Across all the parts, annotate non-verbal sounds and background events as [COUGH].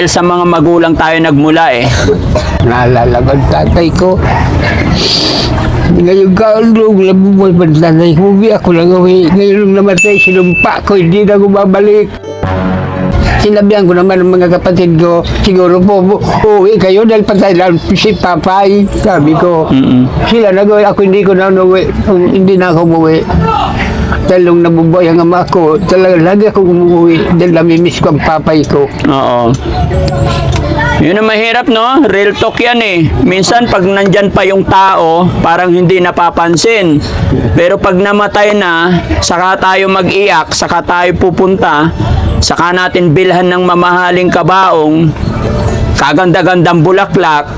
dahil sa mga magulang tayo nagmula eh. Naalala ko ang tatay ko. Ngayon kaulong, nabubuhay pa tatay ko. Uwi ako lang uwi. Ngayon nung namatay, sinumpa ko, hindi na ako babalik. Sinabihan ko naman ng mga kapatid ko, siguro po, bu- uwi kayo dahil patay lang si papay. Sabi ko, Mm-mm. sila nag ako hindi ko na uwi, um, hindi na ako umuwi. Nung nabubuhay ang ama ko, talaga lagi ako umuwi dahil namimiss ko ang papay ko. Oo. Yun ang mahirap, no? Real talk yan eh. Minsan, pag nandyan pa yung tao, parang hindi napapansin. Pero pag namatay na, saka tayo mag-iyak, saka tayo pupunta, saka natin bilhan ng mamahaling kabaong, kaganda-gandang bulaklak.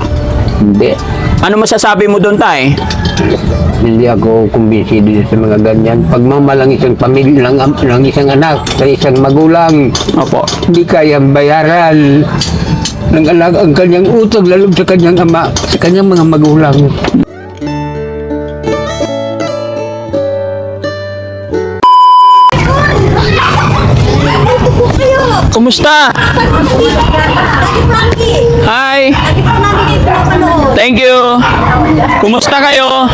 Hindi. Ano masasabi mo doon, tay? Hindi ako kumbinsi din sa mga ganyan. Pagmamalang isang pamilya ng, am- ng isang anak sa isang magulang, Opo. hindi kayang bayaran ng anak ang kanyang utang lalo sa kanyang ama, sa kanyang mga magulang. Kumusta? Thank you! Kumusta kayo?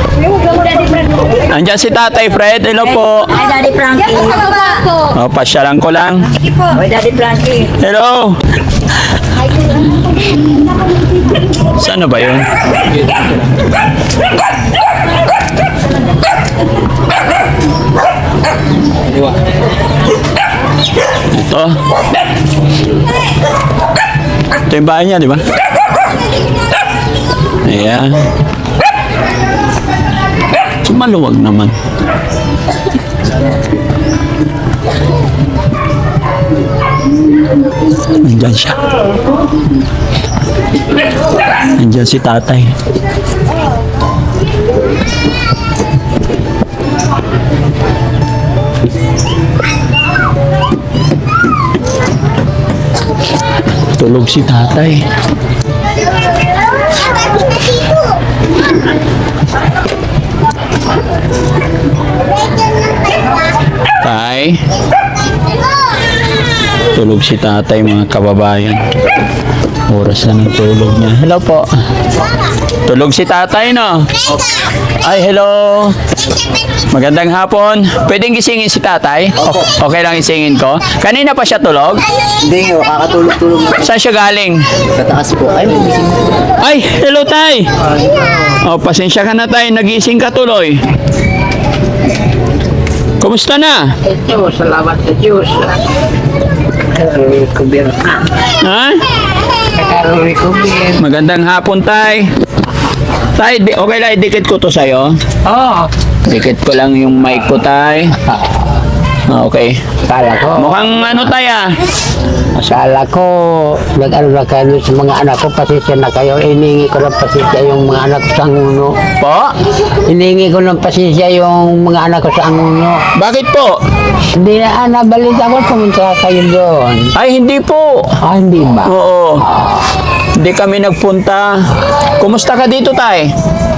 Andiyan si Tatay Fred. Hello po. Hi, Daddy Frankie. Oh, pasyalan ko lang. Hi, Daddy Frankie. Hello! Saan na ba yun? Ito. Ito yung bahay niya, di ba? Ayan. So, naman. Nandyan siya. Nandyan si tatay. Tulog si tatay. Tay. Tulog si tatay mga kababayan. Oras na ng tulog niya. Hello po. Tulog si tatay no? Ay, hello. Magandang hapon. Pwedeng gisingin si tatay? O- okay lang isingin ko. Kanina pa siya tulog? Hindi, oh, kakatulog-tulog na Saan siya galing? sa taas po. Ay, may gising. Ay, hello tay. Oh, pasensya ka na tay. Nagising ka tuloy. Kumusta na? Ito, salamat sa Diyos. Karoy ko. Ha? Karoy ko. Magandang hapon tay. Tay, okay lang, idikit ko to sa'yo. Oo. Dikit ko lang yung mic ko, tay. Ah, Okay. Kala ko. Mukhang ano, tay ah. Akala ko, nag-ano na kayo sa mga anak ko, pasisya na kayo. Iningi ko ng pasisya yung mga anak ko sa anguno. Po? Iningi ko ng pasisya yung mga anak ko sa anguno. Bakit po? Hindi na, ah, nabalita ko, pumunta kayo doon. Ay, hindi po. Ah, hindi ba? Oo. Hindi kami nagpunta. Kumusta ka dito, tay?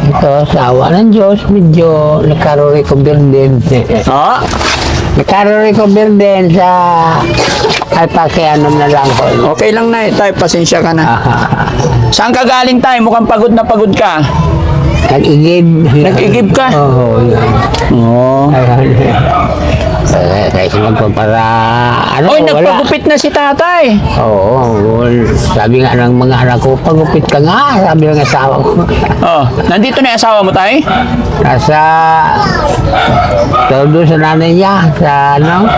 Ito, sa awa ng Diyos, medyo nagkaroon-recover din. Ha? Nagkaroon-recover din sa alpakianom na lang ko. Okay lang na, tay. Pasensya ka na. Saan ka galing, tay? Mukhang pagod na pagod ka. Nag-igib. Nag-igib ka? Oo, yun. Oo. Eh, Kasi magpapara, ano, Oy, wala. nagpagupit na si tatay. Oo, well, sabi nga ng mga anak ko, pagupit ka nga, sabi ng asawa ko. [LAUGHS] Oh, nandito na yung asawa mo, tay? Nasa, todo sa nanay niya, sa ano,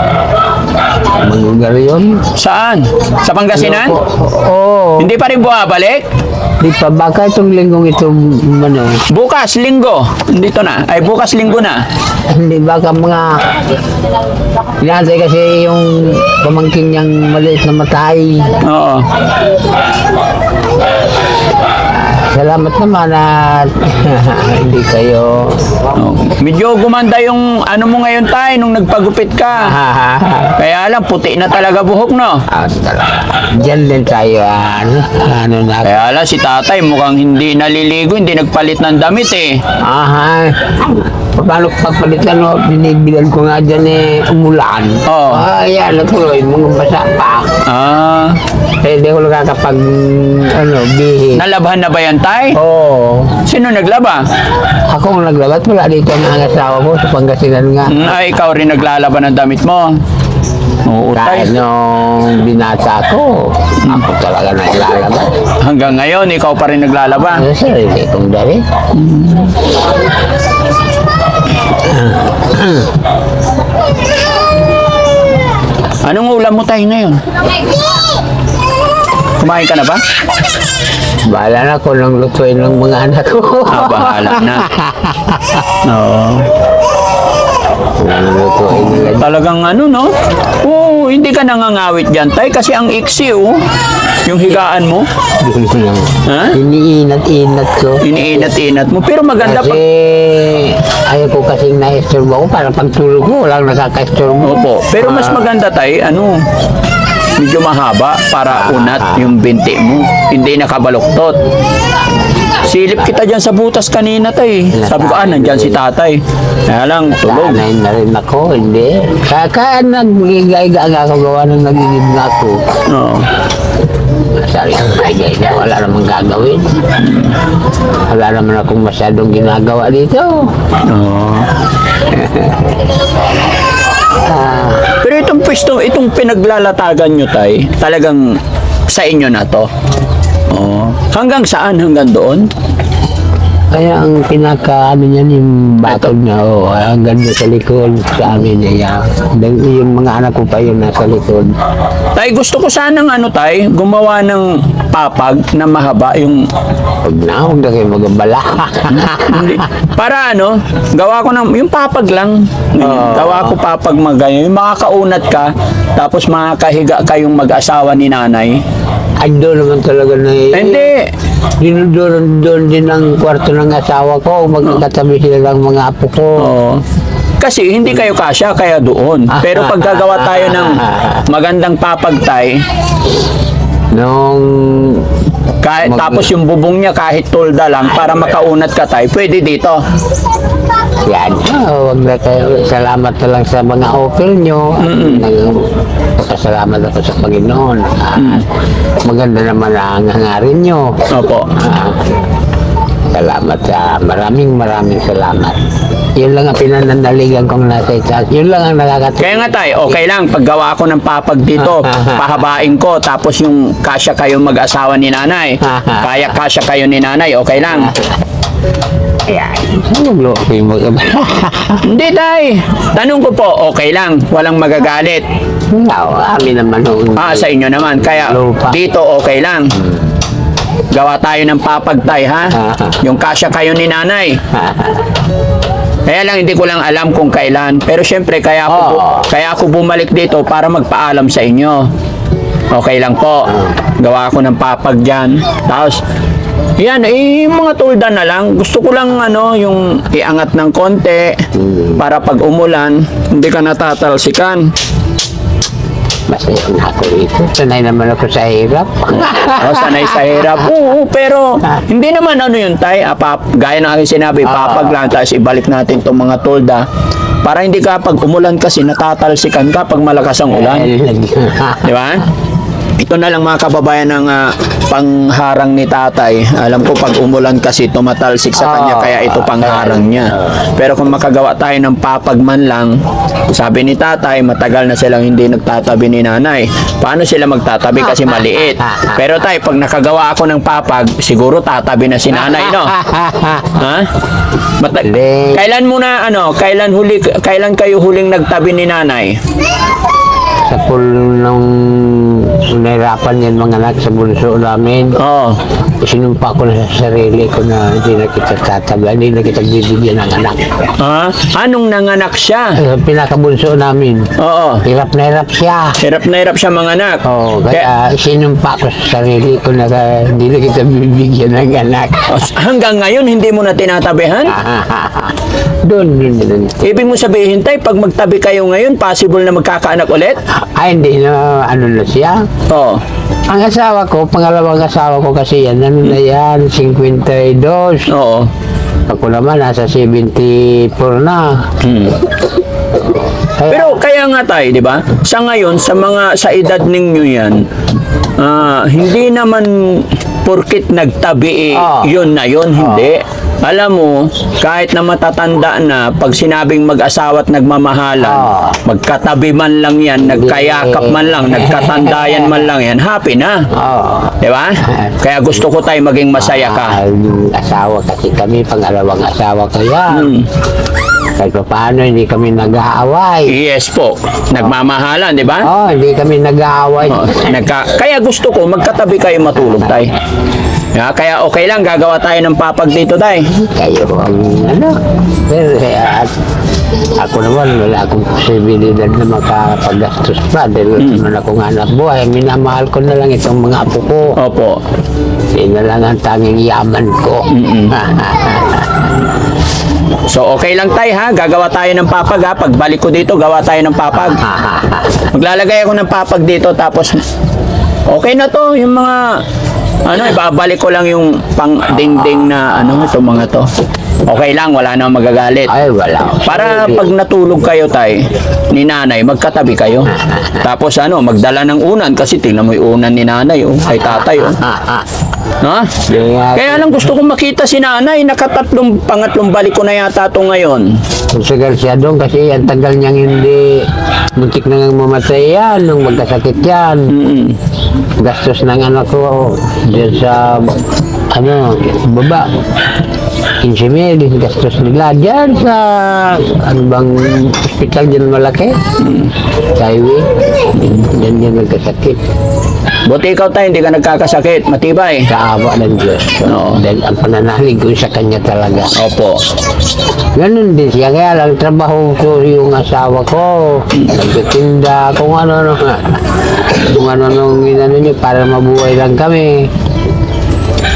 magugar yun. Saan? Sa Pangasinan? Oo, Hindi pa rin bumabalik? di pa baka itong linggong itong, ano, Bukas, linggo. Dito na. Ay, bukas, linggo na. hindi baka mga, Inatay kasi yung pamangkin niyang maliit na matay. Oo. Salamat naman at [LAUGHS] hindi kayo Oh. Medyo gumanda yung ano mo ngayon, tay, nung nagpagupit ka. [LAUGHS] Kaya lang, puti na talaga buhok, no? Ah, talaga. Diyan din tayo, ano, [LAUGHS] ano na. Kaya lang, si tatay mukhang hindi naliligo, hindi nagpalit ng damit, eh. Aha. Paano pagpalitan mo, binibilan ko nga dyan eh, umulan. Oo. Ah, yan, natuloy, mga basa pa. Ah, hindi ako nakakapag, ano, bihi. Nalabhan na ba yan, tay? Oo. Sino naglaba? Ako ang naglabat, wala dito ang asawa ko sa Pangasinan nga. Mm, Ay, ikaw rin naglalaban ng damit mo. Oo, tay. Dahil nung binata ko, ako talaga naglalabat. Hanggang ngayon, ikaw pa rin naglalaba. Ano sarili kong dali? Anong ulam mo tayo ngayon? Kumain ka na ba? Bahala na ko nang lutuin ng mga anak ko. Ah, bahala na. [LAUGHS] Oo. Lutuin nila. Talagang ano, no? Oo, hindi ka nangangawit dyan, tay. Kasi ang iksi, oh. Yung higaan mo. Ha? Iniinat-inat ko. Iniinat-inat mo. Pero maganda Kasi pag... ayaw ko kasing na-isturbo ko para pagtulog ko, walang nakaka-isturbo. Opo. Pero mas Ah. maganda, tay, ano, medyo mahaba para unat yung binti mo. Hindi nakabaluktot. Silip kita dyan sa butas kanina, tay. Sabi ko, ah, nandyan si tatay. Kaya lang, tulog. Sanay na rin ako, hindi. Kaya nag-igaiga nga ako gawa ng nagigib na ako. Oo. Sabi ko, ay, ay, ay, wala namang gagawin. Wala naman akong masyadong ginagawa dito. Oo. [LAUGHS] Ah, Pero itong pwesto, itong pinaglalatagan nyo, tay, talagang sa inyo na to. Oo. Hanggang saan? Hanggang doon? kaya ang pinaka ano niyan yung bakod niya, oh, hanggang doon sa likod sa amin niya. Then, yung mga anak ko pa yun nasa likod. Tay, gusto ko sanang ano, tay, gumawa ng papag na mahaba yung Huwag na, huwag na kayo magabala. [LAUGHS] Hindi. Para ano, gawa ko ng, yung papag lang. gawa ko papag magayon. Yung makakaunat ka, tapos makakahiga kayong mag-asawa ni nanay. Ando naman talaga na eh. Hindi. Doon, doon din ang kwarto ng asawa ko. Magkakatabi sila ng mga apo ko. Oo. Kasi hindi kayo kasya, kaya doon. [LAUGHS] Pero pag gagawa tayo ng magandang papagtay, Nung kahit, Mag- tapos yung bubong niya kahit tolda lang para makaunat ka tayo, pwede dito. yan, oh, wag na kayo. Salamat na lang sa mga offer nyo. Nagpapasalamat ako sa Panginoon. At maganda naman ang hangarin nyo. Opo. Ah, salamat sa maraming maraming salamat. Yun lang ang pinanandaligan kong nasa itaas. Yun lang ang nakakatawa. Kaya nga tayo, okay lang, paggawa ko ng papag dito, pahabain ko, tapos yung kasya kayo mag-asawa ni nanay, kaya kasya kayo ni nanay, okay lang. Ayan. Huwag lo ko yung mag [LAUGHS] Hindi tay, tanong ko po, okay lang, walang magagalit. Wala, amin naman ho. Ah, sa inyo naman, kaya dito okay lang. Gawa tayo ng papag tay, ha? Yung kasya kayo ni nanay. Kaya lang hindi ko lang alam kung kailan. Pero syempre kaya ako Oo. kaya ako bumalik dito para magpaalam sa inyo. Okay lang po. Gawa ako ng papag diyan. Tapos yan, eh, yung mga tulda na lang. Gusto ko lang ano, yung iangat ng konti para pag umulan, hindi ka natatalsikan. Masaya na ako rito. Sanay naman ako sa hirap. [LAUGHS] O, sanay sa hirap. Oo, pero hindi naman ano yun, tay. Ah, pap, gaya ng aking sinabi, papag lang, tapos ibalik natin itong mga tolda. Para hindi ka pag umulan kasi natatalsikan ka pag malakas ang ulan. Di ba? [LAUGHS] Ito na lang mga kababayan ng ah, pangharang ni tatay. Alam ko pag umulan kasi tumatalsik sa kanya kaya ito pangharang niya. Pero kung makagawa tayo ng papagman lang, sabi ni tatay, matagal na silang hindi nagtatabi ni nanay. Paano sila magtatabi kasi maliit? Pero tay, pag nakagawa ako ng papag, siguro tatabi na si nanay, no? [LAUGHS] Ha? Mata- kailan muna ano, kailan huli kailan kayo huling nagtabi ni nanay? sa pool nung nahirapan yan mga anak sa bunso namin. Oo. Sinumpa ko na sa sarili ko na hindi na kita tatabi, hindi na kita bibigyan ng anak. Ha? Anong nanganak siya? Sa pinakabunso namin, Oo. hirap na hirap siya. Hirap na hirap siya mga anak. Oh, Kaya, kaya sinumpa ko sa sarili ko na ah, hindi na kita bibigyan ng anak. hanggang ngayon, hindi mo na tinatabihan? [LAUGHS] doon, doon, doon. Ibig mo sabihin, tay, pag magtabi kayo ngayon, possible na magkakaanak ulit? Ay, hindi na, ano na siya. Oo. Ang asawa ko, pangalawang asawa ko kasi yan, ano na yan, 52. Oo. Ako naman, nasa 74 na. Hmm. Kaya, Pero kaya nga tayo, di ba? Sa ngayon, sa mga sa edad ninyo yan, ah, hindi naman porkit nagtabi eh, Ah. yun na yun, hindi. Alam mo, kahit na matatanda na, pag sinabing mag-asawa at nagmamahalan, Ah. magkatabi man lang yan, nagkayakap man lang, nagkatandayan man lang yan, happy na. Oo. Di ba? Kaya gusto ko tayo maging masaya ka. Ang asawa kasi kami, pangalawang asawa ko yan. Hmm. Kahit pa paano, hindi kami nag-aaway. Yes po. Nagmamahalan, di ba? Oh, hindi kami nag-aaway. Oh, nagka, kaya gusto ko magkatabi kayo matulog tayo. Yeah, kaya okay lang gagawa tayo ng papag dito tayo. Kayo ang ano. Pero at ako naman, wala akong posibilidad na makapaggastos pa dahil Hmm. mm. akong anak buhay. Minamahal ko na lang itong mga apo ko. Opo. Yan na lang ang tanging yaman ko. [LAUGHS] So okay lang tayo ha, gagawa tayo ng papag ha. Pagbalik ko dito, gawa tayo ng papag. [LAUGHS] Maglalagay ako ng papag dito tapos okay na to yung mga ano, ibabalik ko lang yung pang dingding na ano, itong mga to. Okay lang, wala nang magagalit. Ay, wala. Para pag natulog kayo tay ni nanay, magkatabi kayo. Tapos ano, magdala ng unan kasi tingnan mo yung unan ni nanay oh, kay tatay oh. [LAUGHS] Ha? Kaya, lang gusto kong makita si nanay, nakatatlong pangatlong balik ko na yata to ngayon. Sugal siya doon kasi ang tagal niyang hindi muntik na nang mamatay yan nung magkasakit yan. Mm-mm. Gastos ng anak ko dyan sa ano, baba. 15 mil, gastos nila dyan sa ano bang hospital dyan malaki. Sa highway. Dyan yan nagkasakit. Buti ikaw tayo, hindi ka nagkakasakit, matibay. Sa awa ng Diyos. Oo. Dahil ang pananalig ko sa kanya talaga. Opo. Ganun din siya. Kaya lang trabaho ko yung asawa ko. Nagtitinda kung ano ano. [LAUGHS] Kung ano nung inano niyo para mabuhay lang kami.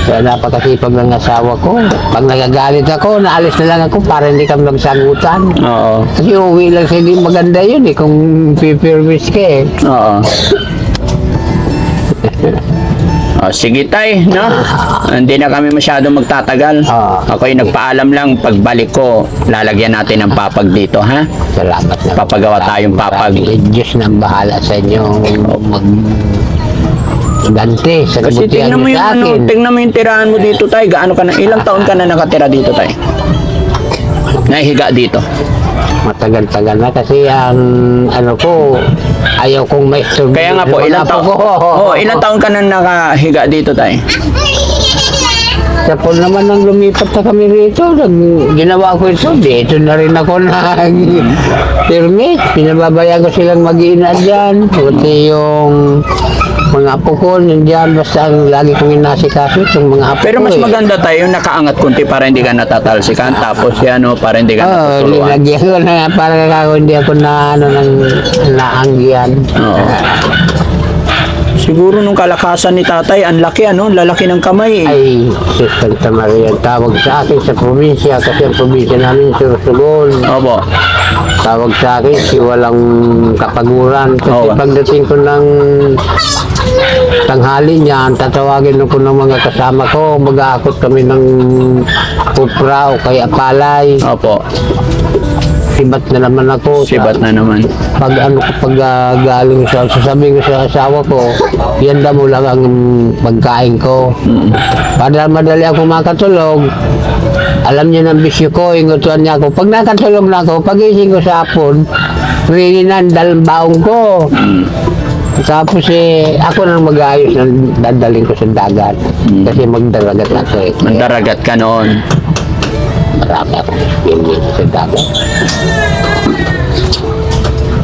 Kaya napakasipag ng asawa ko. Pag nagagalit ako, naalis na lang ako para hindi kami magsagutan. Oo. Kasi uwi lang sa hindi maganda yun eh kung pipirmis ka eh. Oo. Oh, sige tay, no? Hindi na kami masyado magtatagal. Ah. Ako'y nagpaalam lang, pagbalik ko, lalagyan natin ng papag dito, ha? Salamat na. Papagawa tayong papag. Diyos nang bahala sa inyo mag ganti sa Kasi kabutihan tingnan mo yung sa ano, akin. tingnan mo yung tirahan mo dito tay. Gaano ka na, ilang taon ka na nakatira dito tay? Nahihiga dito. Matagal-tagal na kasi ang ano ko, ayaw kong may Kaya nga po, ilang taon, oh, ilang taon ka na nakahiga dito tay? Sa po naman nang lumipat na kami rito, nag, ginawa ko ito, dito na rin ako [LAUGHS] nag permit. Pinababayaan ko silang mag-iina dyan. Pati yung mga apo ko, nandiyan, basta ang lagi kong inasikaso itong mga apo Pero ko mas eh. maganda tayo yung nakaangat kunti para hindi ka natatalsikan. Tapos yan, no, para hindi ka Oo, natutuluan. linagyan ko na para ako hindi ako na ano nang naanggihan. Oo. Siguro nung kalakasan ni tatay, ang laki ano, lalaki ng kamay eh. Ay, si Santa Maria, tawag sa akin sa probinsya kasi ang probinsya namin Sursulon. Opo. Tawag sa akin si walang kapaguran kasi Oo. pagdating ko ng tanghali niyan, tatawagin ko ng mga kasama ko, mag-aakot kami ng kupra o kaya palay. Opo. Sibat na naman ako. Sibat na naman. pag ano ko pag ah, galing sa sasabihin ko sa asawa ko yan daw mo lang ang pagkain ko. Para madali ako makatulog alam niya ng bisyo ko ingutuan niya ako. Pag nakatulog na ako pagising ko sa hapon ringinan dal baong ko. Tapos eh ako nang mag-ayos ng dadaling ko sa dagat. Kasi magdalagat na ako eh. Kaya Mandaragat ka noon. Marami akong experience sa dagat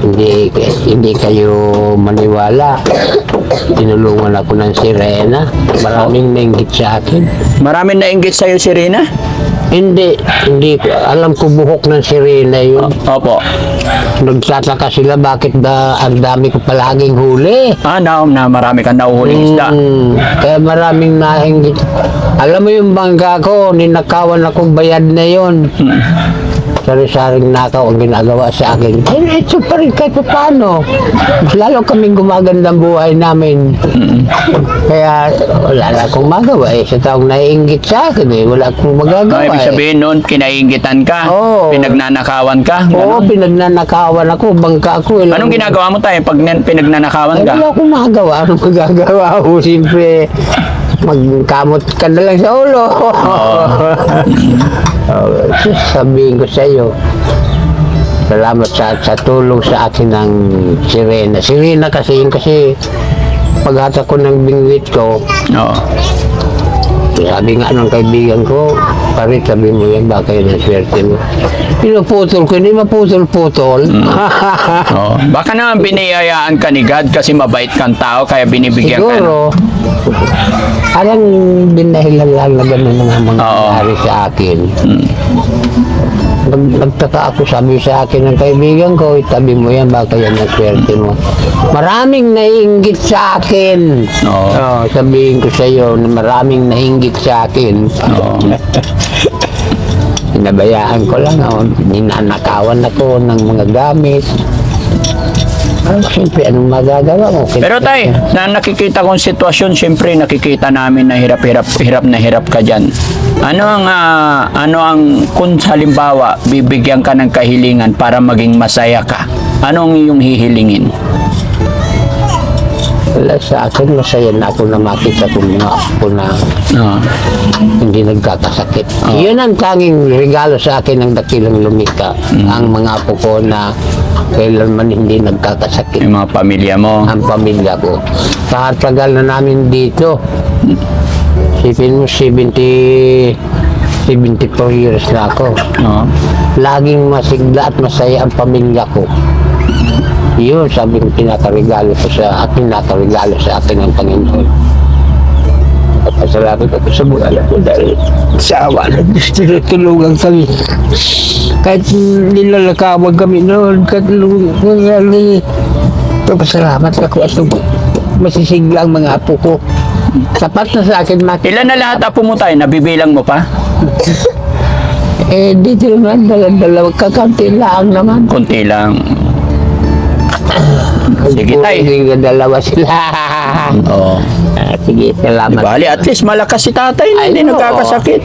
hindi hindi kayo maniwala. Tinulungan ako ng sirena. Maraming nainggit sa akin. Maraming nainggit sa'yo si Rina? Hindi. Hindi ko alam ko buhok ng sirena yun. Opo. nagtataka sila bakit ba ang dami ko palaging huli? Ah, na, na marami kang nahuhuling isda. Hmm, kaya maraming nainggit alam mo yung bangka ko ninakawan akong bayad na yun sari-saring nakaw ang ginagawa sa akin. Ito pa rin kahit paano. Mas lalo kaming gumagandang buhay namin. Kaya wala na akong magawa eh. Sa taong naiingit sa akin eh. Wala akong Ah, magagawa ibig eh. sabihin noon, kinaingitan ka, Oo. pinagnanakawan ka. Oo, pinagnanakawan ako, bangka ako. eh. Anong ginagawa mo tayo pag pinagnanakawan Ay, ka? wala akong magagawa. Ano magagawa ko? Siyempre, magkamot ka na lang sa ulo. [LAUGHS] Oh, sabihin ko sa iyo, salamat sa, sa tulong sa akin ng sirena. Sirena kasi yun kasi paghatak ko ng bingwit ko, Oo. sabi nga ng kaibigan ko, pare sabi mo yan, baka yun ang swerte mo. Pinuputol ko, hindi maputol-putol. [LAUGHS] Oo. Baka naman biniyayaan ka ni God kasi mabait kang tao kaya binibigyan ka. Siguro, parang binahilan lang na gano'n ang mga nangyari sa akin. Nag, nagtaka ako, sabi sa akin ng kaibigan ko, itabi mo yan, baka yan ang swerte mo. Maraming naiingit sa akin. Oo. Oo, sabihin ko sa iyo, na maraming naiingit sa akin. Oo. Pinabayaan ko lang, oh, ninanakawan ako ng mga gamit. Ay, siyempre, anong magagawa mo? Pero tay, na nakikita kong sitwasyon, siyempre nakikita namin na hirap-hirap, hirap na hirap ka dyan. Ano ang, ah, ano ang, kung halimbawa, bibigyan ka ng kahilingan para maging masaya ka, anong iyong hihilingin? Wala sa akin, masaya na ako na makita ko mga apo na Oo. hindi nagkakasakit. Yun ang tanging regalo sa akin ng dakilang lumika. Ang mga apo ko na kailanman hindi nagkakasakit. yung mga pamilya mo. Ang pamilya ko. Sa tagal na namin dito, sipin mo 70, 74 years na ako. Oo. Laging masigla at masaya ang pamilya ko. Yun, sabi ko, pinakaregalo ko sa akin, pinakaregalo sa akin ng Panginoon. At pasalamat ako sa mga anak ko dahil sa awa ng Diyos, tinutulungan kami. Kahit nilalakawag kami noon, kahit nangyari, pasalamat ako at masisigla ang mga apo ko. Sapat na sa akin makita. Ilan na lahat apo mo tayo? Nabibilang mo pa? [LAUGHS] Eh, dito naman, dalawa, kakanti lang naman. Kunti lang. Sige, tay. Sige, dalawa sila. Oo. Ah, sige, salamat. Bali, at least malakas si tatay na hindi oo. nagkakasakit.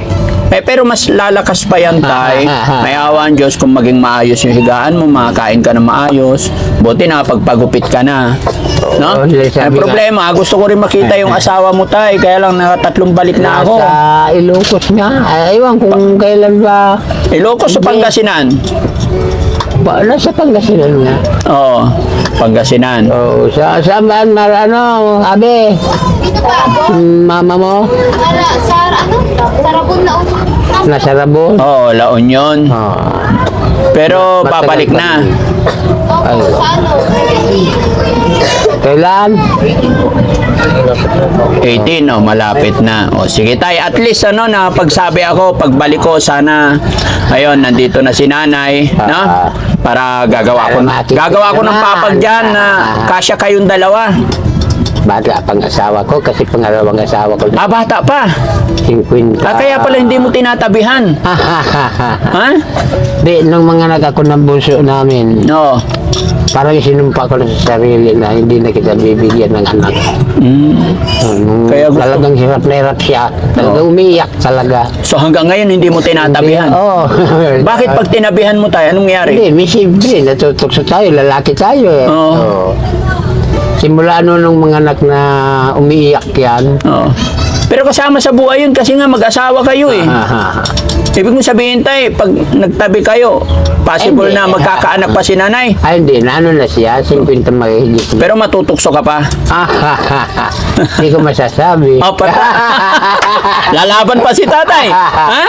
Eh, pero mas lalakas pa yan, tay. [LAUGHS] May awa ang Diyos kung maging maayos yung higaan mo, makakain ka na maayos. Buti na, pagpagupit ka na. No? Oo, sabi Ang nga. problema, gusto ko rin makita yung [LAUGHS] asawa mo, tay. Kaya lang nakatatlong balik na ako. Sa Ilocos nga. Ay, ewan kung kailan ba. Ilocos sa Pangasinan. Ba nasa Pangasinan nga. Oo, Pangasinan. Oo, sa saan mar ano, abe? Mama mo? Para sa ano? Sarabon na ulo. Nasa Rabon? Oo, La Union. Ah. Pero Matagal babalik pa na. rin. Opo, sa ano? Kailan? 18, no, malapit na. O sige tay, at least ano na pagsabi ako, pagbalik ko sana ayun, nandito na si nanay, no? Para gagawa ko gagawa ko ng papag diyan na kasya kayong dalawa. Bata pang asawa ko kasi pangalawang asawa ko Ah, bata pa. 50. Ah, kaya pala hindi mo tinatabihan. [LAUGHS] Ha? Di, nung mga anak ako ng bunso namin, No. parang sinumpa ko na sa sarili na hindi na kita bibigyan ng anak. Mm. Nung Kaya gusto- talagang hirap na hirap siya. Talagang umiyak talaga. So hanggang ngayon hindi mo tinatabihan. Oo. [LAUGHS] Bakit pag tinabihan mo tayo, anong nangyari? Hindi, may simple. Natutokso tayo. Lalaki tayo eh. Oo. Oo. Simula no nung mga anak na umiiyak yan. Oo. Pero kasama sa buhay yun kasi nga mag-asawa kayo eh. Ah, Ibig mo sabihin tayo, pag nagtabi kayo, possible Hindi. na magkakaanak pa si nanay. Ay, hindi. Nano na siya. 50 mahigit. na. Pero matutukso ka pa. Hindi ko masasabi. [LAUGHS] O, pata. Lalaban pa si tatay. [LAUGHS] Ha?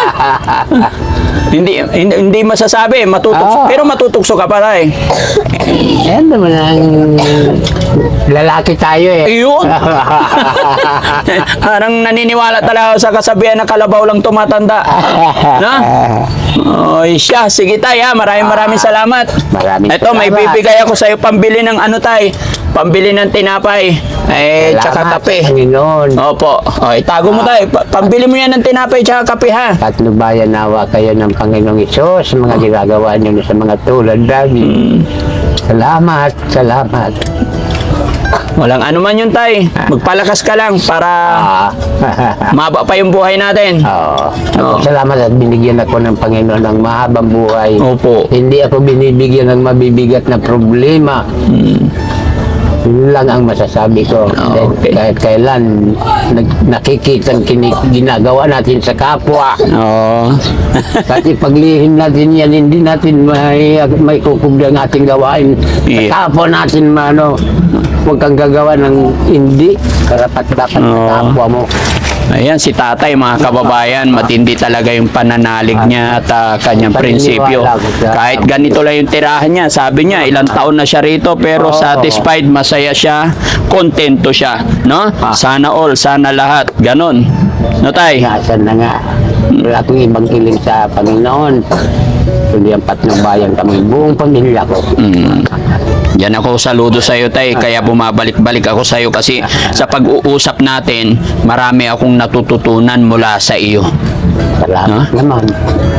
hindi, hindi, hindi masasabi, matutukso. Oo. Pero matutukso ka pa tay. Yan naman ang lalaki tayo eh. Iyon. [LAUGHS] Parang naniniwala talaga ako sa kasabihan na kalabaw lang tumatanda. Na? Oy, siya. Sige tay ha. Maraming maraming salamat. Maraming Ito, may salamat. bibigay ako sa iyo pambili ng ano tay. Pambili ng tinapay. Eh, tsaka Salamat kape. sa Panginoon. Opo. O, itago mo tayo. Pa- pambili mo yan ng tinapay tsaka kape ha. Tatlo bayan nawa kayo ng Panginoong Isos sa mga ginagawa niyo sa mga tulad namin. Salamat, salamat. Walang ano man yun, tay. Magpalakas ka lang para Ah, maba pa yung buhay natin. Oo. Oo. Salamat at binigyan ako ng Panginoon ng mahabang buhay. Opo. Hindi ako binibigyan ng mabibigat na problema. Yun lang ang masasabi ko. Dahil Okay. Kahit kailan nag, nakikita ang ginagawa natin sa kapwa. Oo. Kahit ipaglihim natin yan, hindi natin may, may kukubli ang ating gawain. Yeah. Sa kapwa natin, mano, huwag kang gagawa ng hindi karapat-dapat sa Oo. kapwa mo. Ayan, si tatay, mga kababayan, matindi talaga yung pananalig niya at ah, kanyang prinsipyo. Kahit ganito lang yung tirahan niya, sabi niya, ilang taon na siya rito, pero satisfied, masaya siya, kontento siya. No? Sana all, sana lahat. Ganon. No, tay? Ngasan na nga. Wala akong ibang iling sa Panginoon. Kundi ang patnong bayan kami, buong pamilya ko. Mm. Yan ako saludo sa iyo tay kaya bumabalik-balik ako sa iyo kasi sa pag-uusap natin marami akong natututunan mula sa iyo. Salamat naman.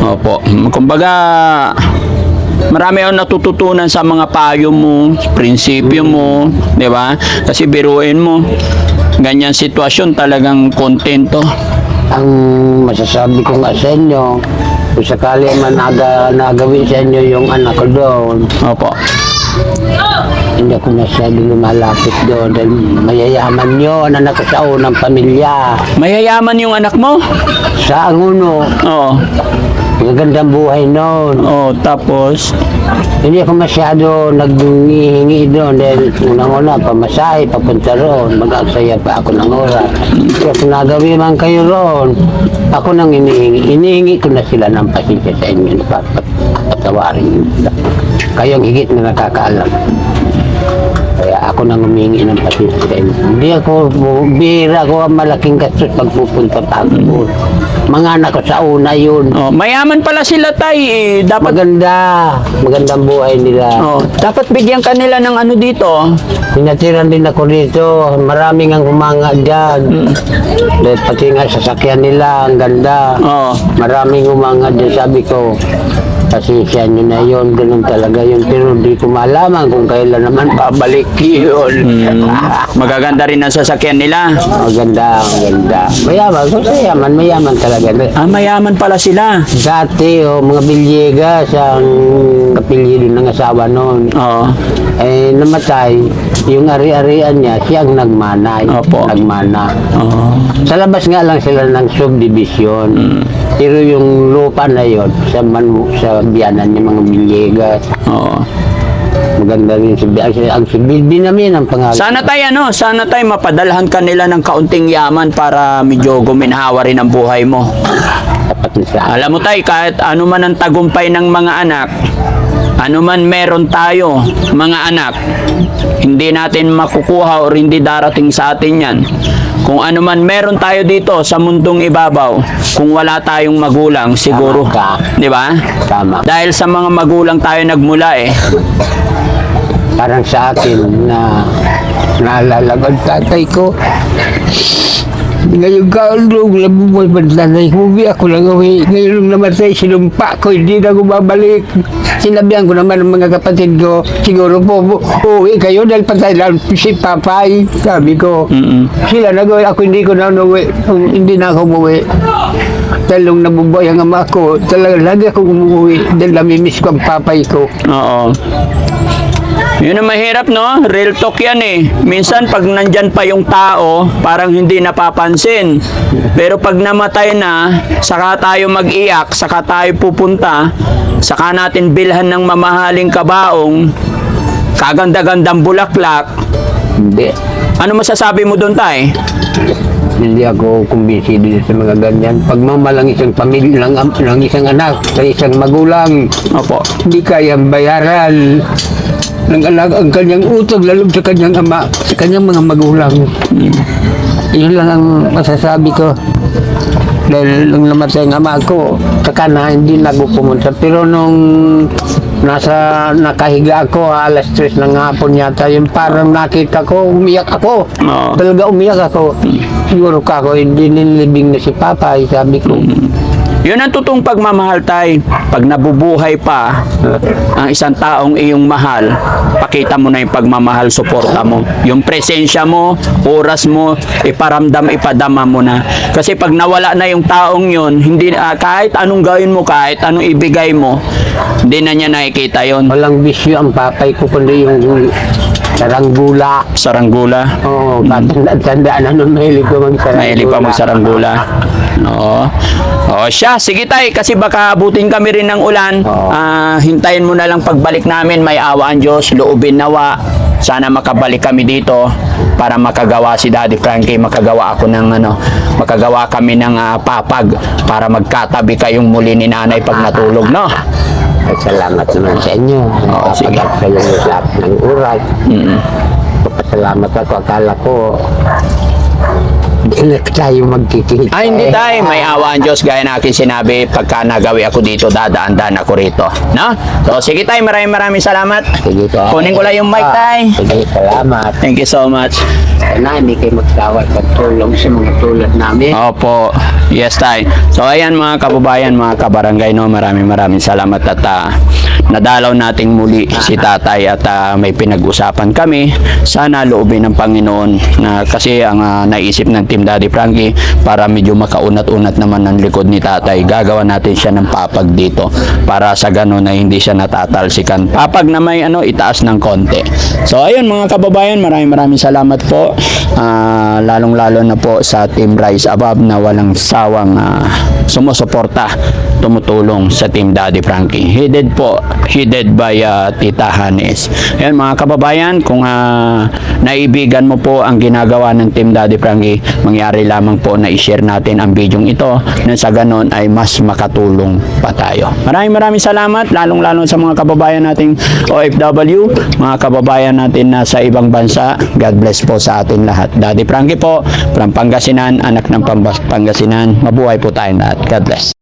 Opo. Kumbaga, marami akong natututunan sa mga payo mo, prinsipyo mo, di ba? Kasi biruin mo, ganyan sitwasyon talagang kontento. Ang masasabi ko nga sa inyo, kung sakali man naga, nagawin sa inyo yung anak ko doon, Opo. Hindi ako masyado lumalapit doon dahil mayayaman yun, anak sa unang pamilya. Mayayaman yung anak mo? Sa Anguno, Oo. magandang buhay noon. Oh, tapos, Hindi ako masyado naghihingi doon dahil unang-una pamasahe, papunta roon, mag-aksaya pa ako ng oras. Kaya kung nagawin man kayo roon, ako nang inihingi. Inihingi ko na sila ng pasensya sa inyo, papat patawarin. Kayong higit na nakakaalam. Kaya ako nang humingi ng pasensya sa inyo. Hindi ako, bira ko ang malaking gastos pag pupunta pa ako. Mga anak ko sa una yun. oh, mayaman pala sila tay. Eh. Dapat Maganda, magandang buhay nila. Oh, dapat bigyan kanila ng ano dito. Pinatiran din ako dito. Maraming ang humanga dyan. Dahil pati nga sasakyan nila, ang ganda. Oh. Maraming humanga dyan. Sabi ko, pasensya nyo na yun. Ganun talaga yun. Pero di ko malaman kung kailan naman babalik [LAUGHS] yun. Magaganda rin ang sasakyan nila. Maganda, maganda. Mayaman. Kung mayaman, mayaman talaga. Ah, mayaman pala sila. Dati, oh, mga Villegas, ang kapilyo ng asawa noon. Oo. eh namatay, yung ari-arian niya, siya ang nagmanay. Opo. Nagmana. Oo. Sa labas nga lang sila ng subdivision. Pero yung lupa na yon sa man sa biyanan niya mga Villegas. Oo. Maganda rin si ang, ang si Bilbi namin ang pangalan. Sana tayo ano, sana tayo mapadalhan kanila ng kaunting yaman para medyo guminhawa rin ang buhay mo. Alam mo tayo, kahit ano man ang tagumpay ng mga anak, ano man meron tayo, mga anak, hindi natin makukuha o hindi darating sa atin yan. Kung ano man meron tayo dito sa mundong ibabaw, kung wala tayong magulang, siguro, di ba? Tama. Dahil sa mga magulang tayo nagmula eh. Parang sa akin na naalala ko tatay ko. Ngayon kaulog, nabubuhay pa ng tatay ko. Ako lang uwi. Ngayon namatay, sinumpa ko. Hindi na ako babalik. Sinabihan ko naman ng mga kapatid ko, siguro po, uwi kayo dahil patay lang si papay. Sabi ko, Mm-mm. sila nag Ako hindi ko na uwi. Hindi na ako umuwi. Dahil nung nabubuhay ang ama ko, talaga lagi ako umuwi. Dahil namimiss ko ang papay ko. Oo. Yun ang mahirap, no? Real talk yan eh. Minsan, pag nandyan pa yung tao, parang hindi napapansin. Pero pag namatay na, saka tayo mag-iyak, saka tayo pupunta, saka natin bilhan ng mamahaling kabaong, kaganda-gandang bulaklak. Hindi. Ano masasabi mo doon, tay? Hindi ako kumbinsi din sa mga ganyan. Pagmamalang isang pamilya ng, ng isang anak sa isang magulang, Opo. hindi kayang bayaran ng anak ang kanyang utang lalo sa kanyang ama, sa kanyang mga magulang. Yun lang ang masasabi ko. Dahil nung namatay ang ama ko, saka na hindi na ako pumunta. Pero nung nasa nakahiga ako, alas tres ng hapon yata, yung parang nakita ko, umiyak ako. Oo. Talaga umiyak ako. Siguro ka ako, hindi nilibing na si Papa, sabi ko. Yun ang totoong pagmamahal tay. Pag nabubuhay pa ang isang taong iyong mahal, pakita mo na yung pagmamahal, suporta mo. Yung presensya mo, oras mo, iparamdam, ipadama mo na. Kasi pag nawala na yung taong yun, hindi, ah, kahit anong gawin mo, kahit anong ibigay mo, hindi na niya nakikita yon Walang bisyo ang papay ko kundi yung saranggula. Saranggula. Oo, oh, tandaan na nun mahilig ko mag-saranggula. Mahilig pa magsaranggula. Oo. Oo, siya. Sige tay, kasi baka abutin kami rin ng ulan. Oo. Ah, hintayin mo na lang pagbalik namin. May awa ang Diyos, loobin nawa. Sana makabalik kami dito para makagawa si Daddy Frankie, makagawa ako ng ano, makagawa kami ng ah, papag para magkatabi kayong muli ni nanay pag natulog, no? Salamat naman sa inyo. Sige. Kapag kayo ng lahat ng urat. Mm. Papasalamat ako. Akala ko hindi na tayo magkikita. Ay, hindi eh. tay. May awa ang Diyos. Gaya na akin sinabi, pagka nagawi ako dito, dadaan-daan ako rito. No? So, sige tay. Maraming maraming salamat. Sige ka. Kunin ko lang yung mic, tay. Sige, salamat. Thank you so much. Sana hindi kayo magtawad pagtulong sa mga tulad namin. Opo. Yes, tay. So, ayan mga kababayan, mga kabarangay, no, maraming maraming salamat at ah, nadalaw nating muli si tatay at ah, may pinag-usapan kami. Sana loobin ng Panginoon na kasi ang ah, naisip ng Team Daddy Frankie para medyo makaunat-unat naman ang likod ni tatay. Gagawa natin siya ng papag dito para sa ganun na hindi siya natatalsikan. Papag na may ano, itaas ng konti. So, ayun mga kababayan, maraming maraming salamat po. Ah, lalong-lalo na po sa Team Rise Above na walang sawang ah, sumusuporta, tumutulong sa Team Daddy Frankie. Headed po, headed by ah, Tita Hanes. Ayun mga kababayan, kung ah, naibigan mo po ang ginagawa ng Team Daddy Frankie, mangyari lamang po na i-share natin ang video ito na sa ganon ay mas makatulong pa tayo. Maraming maraming salamat, lalong-lalo sa mga kababayan nating OFW, mga kababayan natin na sa ibang bansa. God bless po sa atin lahat. Daddy Frankie po, from Pangasinan, anak ng Pangasinan. Mabuhay po tayong lahat. God bless.